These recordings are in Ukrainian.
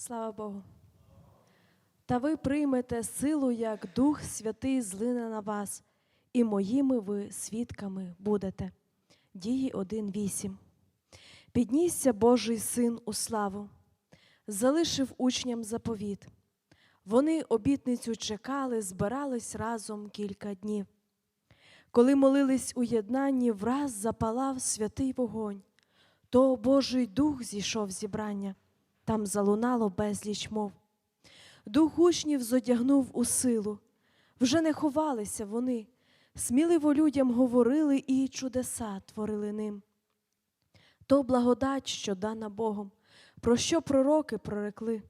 Слава Богу. Та ви приймете силу, як Дух Святий злине на вас, і моїми ви свідками будете. Дії 1.8. Піднісся Божий син у славу, залишив учням заповіт. Вони обітницю чекали, збирались разом кілька днів. Коли молились у єднанні, враз запалав святий вогонь, то Божий дух зійшов зібрання, там залунало безліч мов. Дух учнів зодягнув у силу, вже не ховалися вони, сміливо людям говорили і чудеса творили ним. То благодать, що дана Богом, про що пророки прорекли.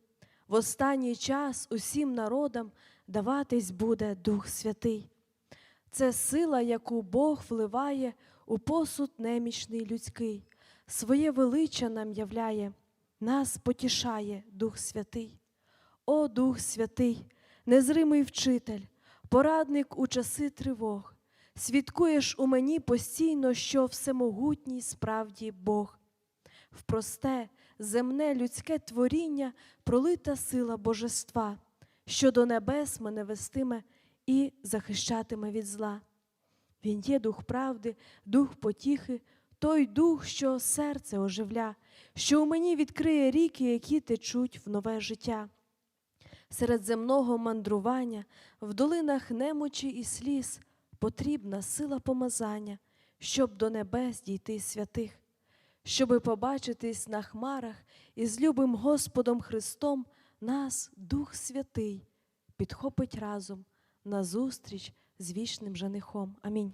В останній час усім народам даватись буде Дух Святий. Це сила, яку Бог вливає у посуд немічний людський, своє велича нам являє, нас потішає Дух Святий. О Дух Святий, незримий вчитель, порадник у часи тривог, свідкуєш у мені постійно, що всемогутній справді Бог. В просте, земне людське творіння пролита сила божества, що до небес мене вестиме і захищатиме від зла. Він є дух правди, дух потіхи, той дух, що серце оживля, що у мені відкриє ріки, які течуть в нове життя. Серед земного мандрування, в долинах немочі і сліз потрібна сила помазання, щоб до небес дійти святих, щоби побачитись на хмарах із любим Господом Христом, нас Дух Святий підхопить разом назустріч з вічним женихом. Амінь.